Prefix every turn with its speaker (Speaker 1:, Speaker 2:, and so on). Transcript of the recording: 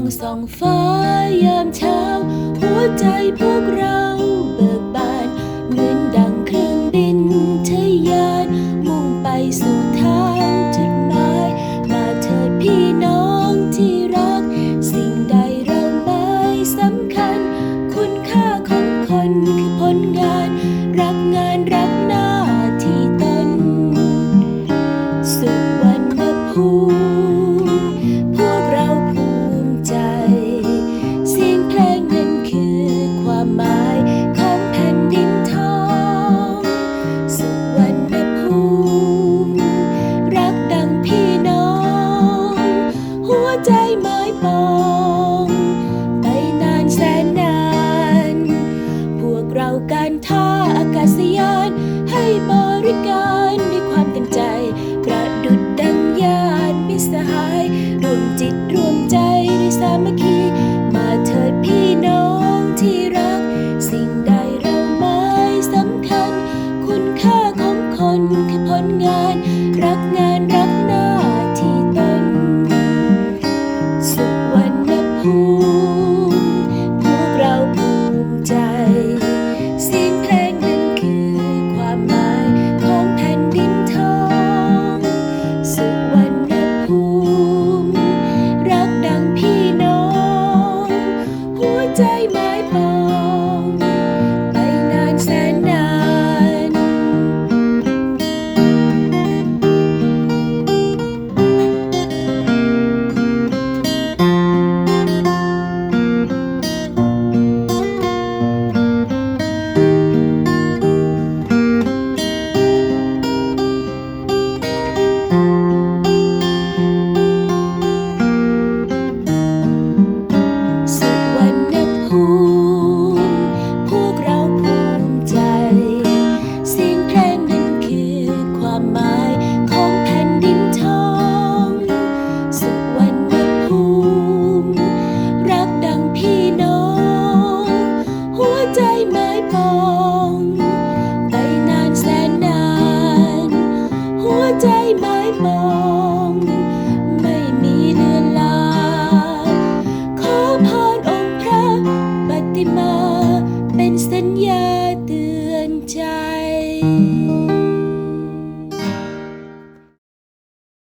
Speaker 1: องส่องฟ้ายามเช้า หัวใจพวกเรา บริการด้วยความเต็มใจกระดุดดังญาติมิสหาย รวมจิตรวมใจด้วยสามัคคี มาเถิดพี่น้องที่รัก สิ่งใดเราไม่สำคัญ คุณค่าของคนคือผลงาน รักงานรักหน้าที่ตน สุวรรณภูมิ หมายของแผ่นดินทอง สุวรรณภูมิ รักดังพี่น้อง หัวใจไม่ปอง ไปนานแสนนาน หัวใจไม้ปอง